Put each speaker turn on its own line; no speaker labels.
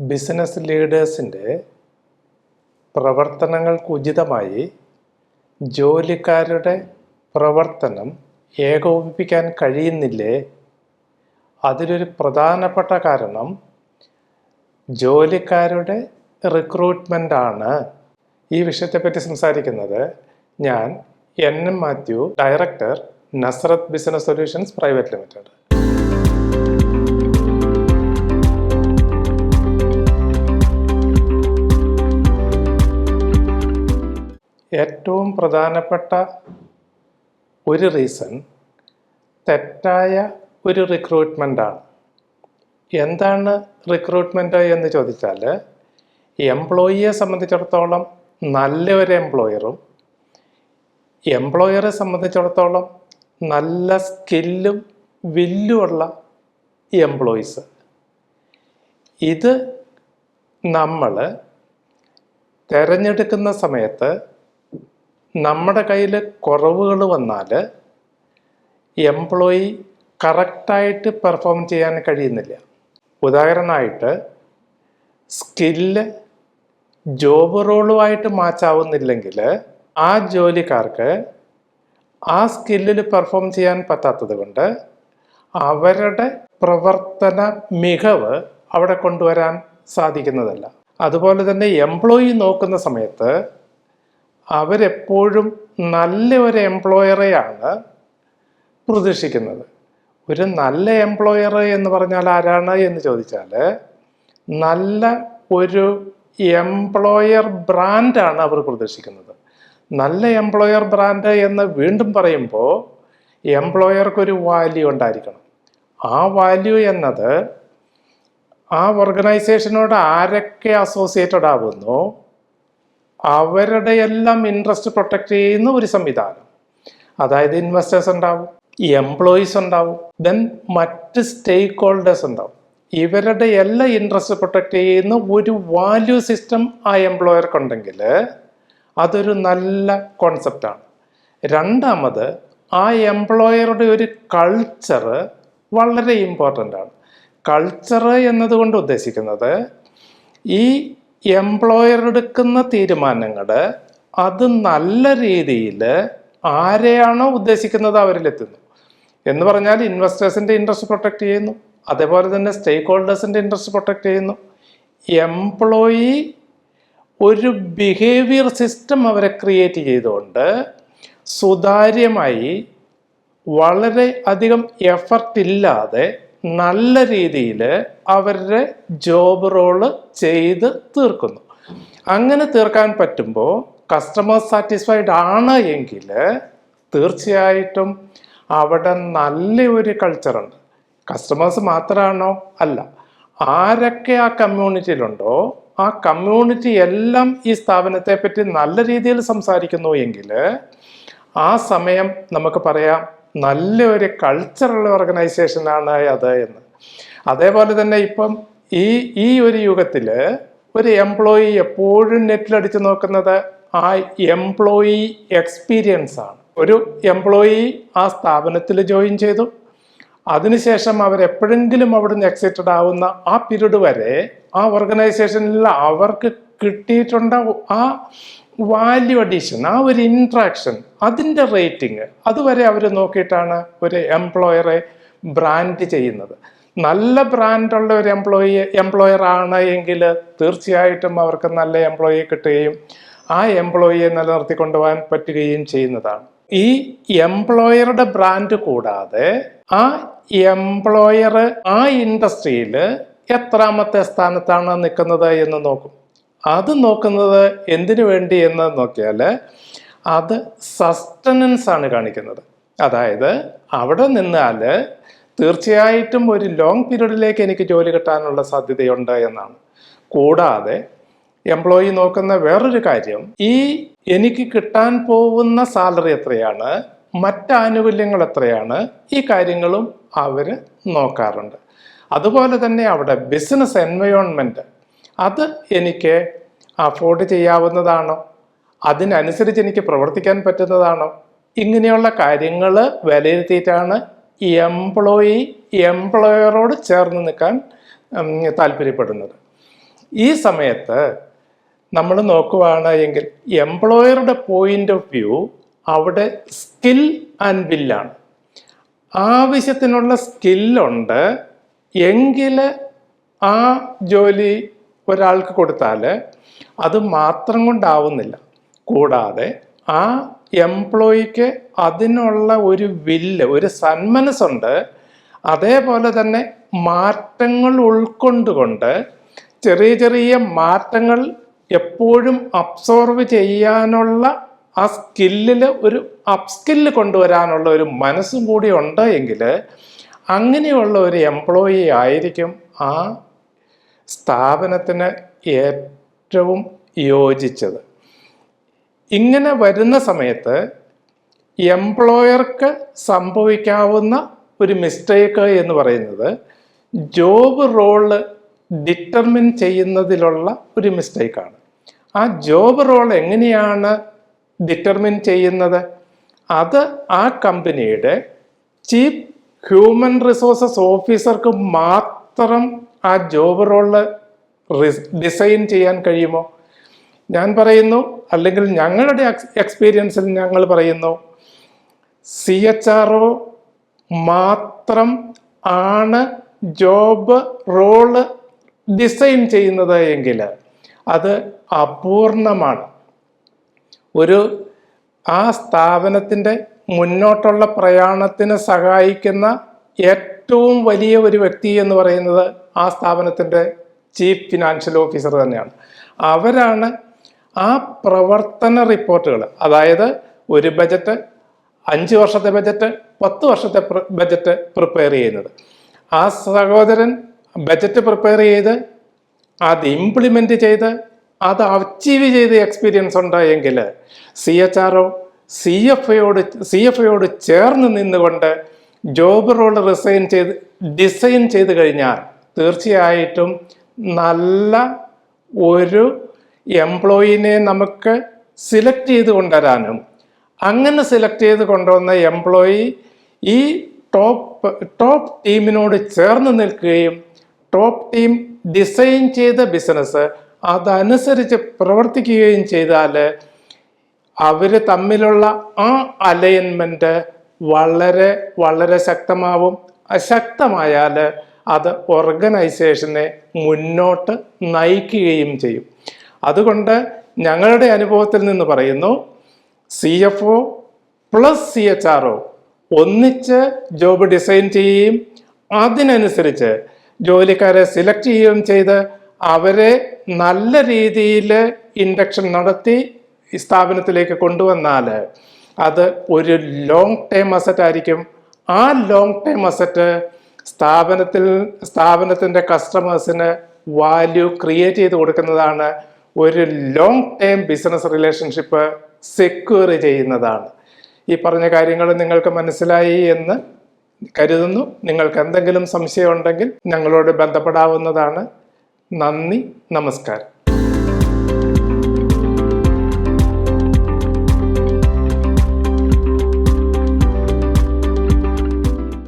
Business ലീഡേഴ്സിന്റെ പ്രവർത്തനങ്ങൾക്ക് ഉചിതമായി ജോലിക്കാരുടെ പ്രവർത്തനം ഏകോപിപ്പിക്കാൻ കഴിയുന്നില്ലേ? അതിലൊരു പ്രധാനപ്പെട്ട കാരണം ജോലിക്കാരുടെ റിക്രൂട്ട്മെന്റ് ആണ് ഈ വിഷയത്തെപ്പറ്റി സംസാരിക്കുന്നത് ഞാൻ N M Mathew director Nazareth business solutions private limited. ഏറ്റവും പ്രധാനപ്പെട്ട ഒരു റീസൺ തെറ്റായ ഒരു റിക്രൂട്ട്മെന്റാണ് എന്താണ് റിക്രൂട്ട്മെന്റ് എന്ന് ചോദിച്ചാൽ എംപ്ലോയിയെ സംബന്ധിച്ചിടത്തോളം നല്ല ഒരു എംപ്ലോയറും എംപ്ലോയറെ സംബന്ധിച്ചിടത്തോളം നല്ല സ്കില്ലും വില്ലുമുള്ള എംപ്ലോയീസ് ഇത് നമ്മൾ തിരഞ്ഞെടുക്കുന്ന സമയത്ത് നമ്മുടെ കയ്യിൽ കുറവുകൾ വന്നാൽ എംപ്ലോയി കറക്റ്റായിട്ട് പെർഫോം ചെയ്യാൻ കഴിയുന്നില്ല. ഉദാഹരണമായിട്ട് സ്കില്ല് ജോബ് റോളുമായിട്ട് മാച്ചാവുന്നില്ലെങ്കിൽ ആ ജോലിക്കാർക്ക് ആ സ്കില്ലിൽ പെർഫോം ചെയ്യാൻ പറ്റാത്തത് കൊണ്ട് അവരുടെ പ്രവർത്തന മികവ് അവിടെ കൊണ്ടുവരാൻ സാധിക്കുന്നതല്ല. അതുപോലെ തന്നെ എംപ്ലോയി നോക്കുന്ന സമയത്ത് അവരെപ്പോഴും നല്ല ഒരു എംപ്ലോയറെയാണ് പ്രതീക്ഷിക്കുന്നത്. ഒരു നല്ല എംപ്ലോയർ എന്ന് പറഞ്ഞാൽ ആരാണ് എന്ന് ചോദിച്ചാൽ നല്ല ഒരു എംപ്ലോയർ ബ്രാൻഡാണ് അവർ പ്രതീക്ഷിക്കുന്നത്. നല്ല എംപ്ലോയർ ബ്രാൻഡ് എന്ന് വീണ്ടും പറയുമ്പോൾ എംപ്ലോയർക്കൊരു വാല്യൂ ഉണ്ടായിരിക്കണം. ആ വാല്യൂ എന്നത് ആ ഓർഗനൈസേഷനോട് ആരൊക്കെ അസോസിയേറ്റഡ് ആവുന്നു? അവരുടെ എല്ലാം ഇൻട്രസ്റ്റ് പ്രൊട്ടക്ട് ചെയ്യുന്ന ഒരു സംവിധാനം. അതായത് ഇൻവെസ്റ്റേഴ്സ് ഉണ്ടാവും എംപ്ലോയീസ് ഉണ്ടാവും ദെൻ മറ്റ് സ്റ്റേക്ക് ഹോൾഡേഴ്സ് ഉണ്ടാവും. ഇവരുടെ എല്ലാ ഇൻട്രസ്റ്റ് പ്രൊട്ടക്ട് ചെയ്യുന്ന ഒരു വാല്യൂ സിസ്റ്റം ആ എംപ്ലോയർക്കുണ്ടെങ്കിൽ അതൊരു നല്ല കോൺസെപ്റ്റാണ് രണ്ടാമത് ആ എംപ്ലോയറുടെ ഒരു കൾച്ചർ വളരെ ഇമ്പോർട്ടന്റ് ആണ്. കൾച്ചർ എന്നതുകൊണ്ട് ഉദ്ദേശിക്കുന്നത് ഈ എംപ്ലോയർ എടുക്കുന്ന തീരുമാനങ്ങൾ അത് നല്ല രീതിയിൽ ആരെയാണോ ഉദ്ദേശിക്കുന്നത് അവരിലെത്തുന്നു. എന്ന് പറഞ്ഞാൽ ഇൻവെസ്റ്റേഴ്സിന്റെ ഇൻട്രസ്റ്റ് പ്രൊട്ടക്റ്റ് ചെയ്യുന്നു. അതേപോലെ തന്നെ സ്റ്റേക്ക് ഹോൾഡേഴ്സിന്റെ ഇൻട്രസ്റ്റ് പ്രൊട്ടക്റ്റ് ചെയ്യുന്നു. എംപ്ലോയി ഒരു ബിഹേവിയർ സിസ്റ്റം അവരെ ക്രിയേറ്റ് ചെയ്തുകൊണ്ട് സുതാര്യമായി വളരെ അധികം എഫർട്ട് ഇല്ലാതെ നല്ല രീതിയിൽ അവരുടെ ജോബ് റോൾ ചെയ്ത് തീർക്കുന്നു. അങ്ങനെ തീർക്കാൻ പറ്റുമ്പോൾ കസ്റ്റമർ സാറ്റിസ്ഫൈഡ് ആണ് എങ്കിൽ തീർച്ചയായിട്ടും അവിടെ നല്ല ഒരു കൾച്ചറുണ്ട് കസ്റ്റമേഴ്സ് മാത്രമാണോ അല്ല. ആരൊക്കെ ആ കമ്മ്യൂണിറ്റിയിലുണ്ടോ ആ കമ്മ്യൂണിറ്റി എല്ലാം ഈ സ്ഥാപനത്തെ പറ്റി നല്ല രീതിയിൽ സംസാരിക്കുന്നു എങ്കിൽ ആ സമയം നമുക്ക് പറയാം നല്ല ഒരു കൾച്ചറുള്ള ഓർഗനൈസേഷനാണ് അത് എന്ന്. അതേപോലെ തന്നെ ഇപ്പം ഈ ഈ ഒരു യുഗത്തിൽ ഒരു എംപ്ലോയി എപ്പോഴും നെറ്റിലടിച്ച് നോക്കുന്നത് ആ എംപ്ലോയി എക്സ്പീരിയൻസ് ആണ്. ഒരു എംപ്ലോയി ആ സ്ഥാപനത്തിൽ ജോയിൻ ചെയ്തു. അതിനുശേഷം അവരെപ്പോഴെങ്കിലും അവിടുന്ന് എക്സിറ്റഡ് ആവുന്ന ആ പീരീഡ് വരെ ആ ഓർഗനൈസേഷനിൽ അവർക്ക് കിട്ടിയിട്ടുണ്ട് ആ വാല്യൂ അഡീഷൻ ആ ഒരു ഇൻട്രാക്ഷൻ അതിന്റെ റേറ്റിംഗ് അതുവരെ അവർ നോക്കിയിട്ടാണ് ഒരു എംപ്ലോയറെ ബ്രാൻഡ് ചെയ്യുന്നത്. നല്ല ബ്രാൻഡുള്ള ഒരു എംപ്ലോയി എംപ്ലോയർ ആണ് എങ്കിൽ തീർച്ചയായിട്ടും അവർക്ക് നല്ല എംപ്ലോയിയെ കിട്ടുകയും ആ എംപ്ലോയിയെ നിലനിർത്തി കൊണ്ടുപോകാൻ പറ്റുകയും ചെയ്യുന്നതാണ്. ഈ എംപ്ലോയറുടെ ബ്രാൻഡ് കൂടാതെ ആ എംപ്ലോയർ ആ ഇൻഡസ്ട്രിയിൽ എത്രാമത്തെ സ്ഥാനത്താണ് നിൽക്കുന്നത് എന്ന് നോക്കും. അത് നോക്കുന്നത് എന്തിനു വേണ്ടി എന്ന് നോക്കിയാൽ അത് സസ്റ്റനൻസ് ആണ് കാണിക്കുന്നത്. അതായത് അവിടെ നിന്നാൽ തീർച്ചയായിട്ടും ഒരു ലോങ് പീരീഡിലേക്ക് എനിക്ക് ജോലി കിട്ടാനുള്ള സാധ്യതയുണ്ട് എന്നാണ്. കൂടാതെ എംപ്ലോയി നോക്കുന്ന വേറൊരു കാര്യം ഈ എനിക്ക് കിട്ടാൻ പോകുന്ന സാലറി എത്രയാണ് മറ്റ് ആനുകൂല്യങ്ങൾ എത്രയാണ് ഈ കാര്യങ്ങളും അവർ നോക്കാറുണ്ട്. അതുപോലെ തന്നെ അവിടെ ബിസിനസ് എൻവയോൺമെന്റ് അത് എനിക്ക് അഫോർഡ് ചെയ്യാവുന്നതാണോ. അതിനനുസരിച്ച് എനിക്ക് പ്രവർത്തിക്കാൻ പറ്റുന്നതാണോ. ഇങ്ങനെയുള്ള കാര്യങ്ങൾ വിലയിരുത്തിയിട്ടാണ് എംപ്ലോയി എംപ്ലോയറോട് ചേർന്ന് നിൽക്കാൻ താല്പര്യപ്പെടുന്നത്. ഈ സമയത്ത് നമ്മൾ നോക്കുവാണ് എങ്കിൽ എംപ്ലോയറുടെ പോയിന്റ് ഓഫ് വ്യൂ അവിടെ സ്കിൽ ആൻഡ് ബില്ലാണ് ആവശ്യത്തിനുള്ള സ്കില്ലുണ്ട് എങ്കിൽ ആ ജോലി ഒരാൾക്ക് കൊടുത്താൽ അത് മാത്രം കൊണ്ടാവുന്നില്ല. കൂടാതെ ആ എംപ്ലോയിക്ക് അതിനുള്ള ഒരു വില്ല് ഒരു സന്മനസ്സുണ്ട്. അതേപോലെ തന്നെ മാറ്റങ്ങൾ ഉൾക്കൊണ്ടുകൊണ്ട് ചെറിയ ചെറിയ മാറ്റങ്ങൾ എപ്പോഴും അബ്സോർവ് ചെയ്യാനുള്ള ആ സ്കില്ലിൽ ഒരു അപ്സ്കില്ല് കൊണ്ടുവരാനുള്ള ഒരു മനസ്സും കൂടി ഉണ്ട് എങ്കിൽ അങ്ങനെയുള്ള ഒരു എംപ്ലോയി ആയിരിക്കും ആ സ്ഥാപനത്തിന് ഏറ്റവും യോജിച്ചത്. ഇങ്ങനെ വരുന്ന സമയത്ത് എംപ്ലോയർക്ക് സംഭവിക്കാവുന്ന ഒരു മിസ്റ്റേക്ക് എന്ന് പറയുന്നത് ജോബ് റോൾ ഡിറ്റർമിൻ ചെയ്യുന്നതിലുള്ള ഒരു മിസ്റ്റേക്കാണ് ആ ജോബ് റോൾ എങ്ങനെയാണ് ഡിറ്റർമിൻ ചെയ്യുന്നത്? അത് ആ കമ്പനിയുടെ ചീഫ് ഹ്യൂമൻ റിസോഴ്സസ് ഓഫീസർക്ക് മാത്രം ആ ജോബ് റോൾ ഡിസൈൻ ചെയ്യാൻ കഴിയുമോ? ഞാൻ പറയുന്നു അല്ലെങ്കിൽ ഞങ്ങളുടെ എക്സ്പീരിയൻസിൽ ഞങ്ങൾ പറയുന്നു സി എച്ച് ആർ ഒ മാത്രം ആണ് ജോബ് റോൾ ഡിസൈൻ ചെയ്യുന്നത് എങ്കിൽ അത് അപൂർണമാണ്. ഒരു ആ സ്ഥാപനത്തിന്റെ മുന്നോട്ടുള്ള പ്രയാണത്തിന് സഹായിക്കുന്ന ഏറ്റവും വലിയ ഒരു വ്യക്തി എന്ന് പറയുന്നത് ആ സ്ഥാപനത്തിന്റെ ചീഫ് ഫിനാൻഷ്യൽ ഓഫീസർ തന്നെയാണ്. അവരാണ് ആ പ്രവർത്തന റിപ്പോർട്ടുകൾ അതായത് ഒരു ബജറ്റ് അഞ്ച് വർഷത്തെ ബജറ്റ് പത്ത് വർഷത്തെ ബജറ്റ് പ്രിപ്പയർ ചെയ്യുന്നത്. ആ സഹോദരൻ ബജറ്റ് പ്രിപ്പയർ ചെയ്ത് അത് ഇംപ്ലിമെന്റ് ചെയ്ത് അത് അച്ചീവ് ചെയ്ത് experience ഉണ്ടായെങ്കിൽ C H R O C F ഐയോട് C F ഐയോട് ചേർന്ന് നിന്നുകൊണ്ട് ജോബ് റോൾ റിസൈൻ ചെയ്ത് ഡിസൈൻ ചെയ്ത് കഴിഞ്ഞാൽ തീർച്ചയായിട്ടും നല്ല ഒരു എംപ്ലോയിനെ നമുക്ക് സിലക്ട് ചെയ്ത് കൊണ്ടുവരാനും. അങ്ങനെ സെലക്ട് ചെയ്ത് കൊണ്ടുവന്ന എംപ്ലോയി ഈ ടോപ്പ് ടോപ്പ് ടീമിനോട് ചേർന്ന് നിൽക്കുകയും ടോപ്പ് ടീം ഡിസൈൻ ചെയ്ത ബിസിനസ് അതനുസരിച്ച് പ്രവർത്തിക്കുകയും ചെയ്താൽ അവർ തമ്മിലുള്ള ആ അലൈൻമെന്റ് വളരെ വളരെ ശക്തമാവും. അശക്തമായാൽ അത് ഓർഗനൈസേഷനെ മുന്നോട്ട് നയിക്കുകയും ചെയ്യും. അതുകൊണ്ട് ഞങ്ങളുടെ അനുഭവത്തിൽ നിന്ന് പറയുന്നു C F O plus C H R O ഒന്നിച്ച് ജോബ് ഡിസൈൻ ചെയ്യുകയും അതിനനുസരിച്ച് ജോലിക്കാരെ സെലക്ട് ചെയ്യുകയും ചെയ്ത് അവരെ നല്ല രീതിയിൽ ഇൻഡക്ഷൻ നടത്തി സ്ഥാപനത്തിലേക്ക് കൊണ്ടുവന്നാൽ അത് ഒരു ലോങ് ടേം അസറ്റ് ആയിരിക്കും. ആ ലോങ് ടേം അസറ്റ് സ്ഥാപനത്തിൽ സ്ഥാപനത്തിന്റെ കസ്റ്റമേഴ്സിന് വാല്യൂ ക്രിയേറ്റ് ചെയ്ത് കൊടുക്കുന്നതാണ് ഒരു long term business relationship secure ചെയ്യുന്നതാണ്. ഈ പറഞ്ഞ കാര്യങ്ങൾ നിങ്ങൾക്ക് മനസ്സിലായി എന്ന് കരുതുന്നു. നിങ്ങൾക്ക് എന്തെങ്കിലും സംശയമുണ്ടെങ്കിൽ ഞങ്ങളോട് ബന്ധപ്പെടാവുന്നതാണ്. നന്ദി നമസ്കാരം.